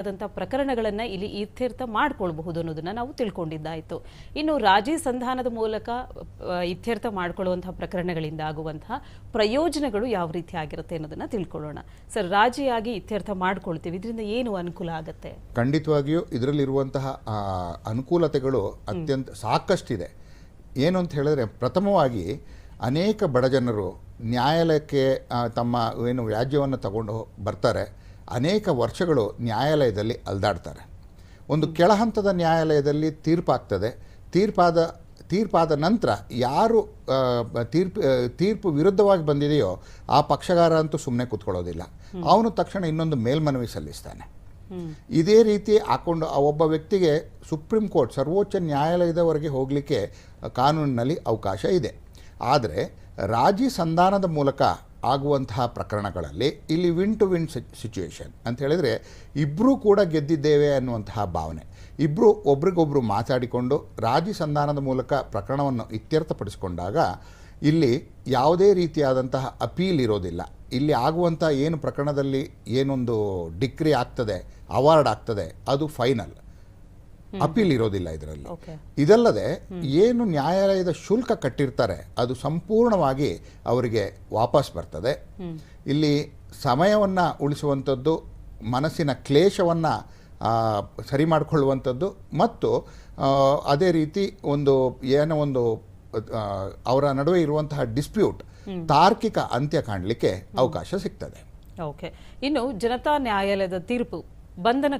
ಆದಂಥ ಪ್ರಕರಣಗಳನ್ನು ಇಲ್ಲಿ ಇತ್ಯರ್ಥ ಮಾಡ್ಕೊಳ್ಬಹುದು ಅನ್ನೋದನ್ನ ನಾವು ತಿಳ್ಕೊಂಡಿದ್ದಾಯಿತು. ಇನ್ನು ರಾಜಿ ಸಂಧಾನದ ಮೂಲಕ ಇತ್ಯರ್ಥ ಮಾಡ್ಕೊಳ್ಳುವಂತಹ ಪ್ರಕರಣಗಳಿಂದ ಆಗುವಂತಹ ಪ್ರಯೋಜನಗಳು ಯಾವ ರೀತಿ ಆಗಿರುತ್ತೆ ಅನ್ನೋದನ್ನ ತಿಳ್ಕೊಳ್ಳೋಣ. ಸರ್ ರಾಜಿಯಾಗಿ ಇತ್ಯರ್ಥ ಮಾಡ್ಕೊಳ್ತೀವಿ. ಇದರಿಂದ ಏನು ಅನುಕೂಲ ಆಗುತ್ತೆ? ಖಂಡಿತವಾಗಿಯೂ ಇದರಲ್ಲಿರುವಂತಹ ಅನುಕೂಲತೆಗಳು ಅತ್ಯಂತ ಸಾಕಷ್ಟಿದೆ. ಏನು ಅಂತ ಹೇಳಿದ್ರೆ ಪ್ರಥಮವಾಗಿ ಅನೇಕ ಬಡಜನರು ನ್ಯಾಯಾಲಯಕ್ಕೆ ತಮ್ಮ ಏನು ವ್ಯಾಜ್ಯವನ್ನು ತಗೊಂಡು ಬರ್ತಾರೆ. ಅನೇಕ ವರ್ಷಗಳು ನ್ಯಾಯಾಲಯದಲ್ಲಿ ಅಲ್ದಾಡ್ತಾರೆ. ಒಂದು ಕೆಳಹಂತದ ನ್ಯಾಯಾಲಯದಲ್ಲಿ ತೀರ್ಪಾಗ್ತದೆ. ತೀರ್ಪಾದ ತೀರ್ಪಾದ ನಂತರ ಯಾರು ತೀರ್ಪು ತೀರ್ಪು ವಿರುದ್ಧವಾಗಿ ಬಂದಿದೆಯೋ ಆ ಪಕ್ಷಗಾರ ಅಂತೂ ಸುಮ್ಮನೆ ಕೂತ್ಕೊಳ್ಳೋದಿಲ್ಲ. ಅವನು ತಕ್ಷಣ ಇನ್ನೊಂದು ಮೇಲ್ಮನವಿ ಸಲ್ಲಿಸ್ತಾನೆ. ಇದೇ ರೀತಿ ಹಾಕೊಂಡು ಆ ಒಬ್ಬ ವ್ಯಕ್ತಿಗೆ ಸುಪ್ರೀಂ ಕೋರ್ಟ್ ಸರ್ವೋಚ್ಚ ನ್ಯಾಯಾಲಯದವರೆಗೆ ಹೋಗಲಿಕ್ಕೆ ಕಾನೂನಿನಲ್ಲಿ ಅವಕಾಶ ಇದೆ. ಆದರೆ ರಾಜಿ ಸಂಧಾನದ ಮೂಲಕ ಆಗುವಂತಹ ಪ್ರಕರಣಗಳಲ್ಲಿ ಇಲ್ಲಿ ವಿನ್ ಟು ವಿನ್ ಸಿಚುವೇಶನ್ ಅಂತ ಹೇಳಿದರೆ ಇಬ್ಬರೂ ಕೂಡ ಗೆದ್ದಿದ್ದೇವೆ ಅನ್ನುವಂತಹ ಭಾವನೆ. ಇಬ್ಬರು ಒಬ್ರಿಗೊಬ್ಬರು ಮಾತಾಡಿಕೊಂಡು ರಾಜಿ ಸಂಧಾನದ ಮೂಲಕ ಪ್ರಕರಣವನ್ನು ಇತ್ಯರ್ಥಪಡಿಸಿಕೊಂಡಾಗ ಇಲ್ಲಿ ಯಾವುದೇ ರೀತಿಯಾದಂತಹ ಅಪೀಲ್ ಇರೋದಿಲ್ಲ. ಇಲ್ಲಿ ಆಗುವಂಥ ಏನು ಪ್ರಕರಣದಲ್ಲಿ ಏನೊಂದು ಡಿಕ್ರಿ ಆಗ್ತದೆ ಅವಾರ್ಡ್ ಆಗ್ತದೆ, ಅದು ಫೈನಲ್ ಅಪೀಲ್ ಇರೋದಿಲ್ಲ ಇದರಲ್ಲಿ. ಇದಲ್ಲದೆ ಏನು ನ್ಯಾಯಾಲಯದ ಶುಲ್ಕ ಕಟ್ಟಿರ್ತಾರೆ ಅದು ಸಂಪೂರ್ಣವಾಗಿ ಅವರಿಗೆ ವಾಪಸ್ ಬರ್ತದೆ. ಇಲ್ಲಿ ಸಮಯವನ್ನು ಉಳಿಸುವಂಥದ್ದು ಮನಸ್ಸಿನ ಕ್ಲೇಶವನ್ನು ಸರಿ ಮಾಡಿಕೊಳ್ಳುವಂಥದ್ದು ಮತ್ತು ಅದೇ ರೀತಿ ಒಂದು ಏನೋ ಒಂದು ಅವರ ನಡುವೆ ಇರುವಂತಹ ಡಿಸ್ಪ್ಯೂಟ್ ತಾರ್ಕಿಕ ಅಂತ್ಯ ಕಾಣಲಿಕ್ಕೆ ಅವಕಾಶ ಸಿಗ್ತದೆ. ಓಕೆ ಇನ್ನು ಜನತಾ ನ್ಯಾಯಾಲಯದ ತೀರ್ಪು ಬಂಧನ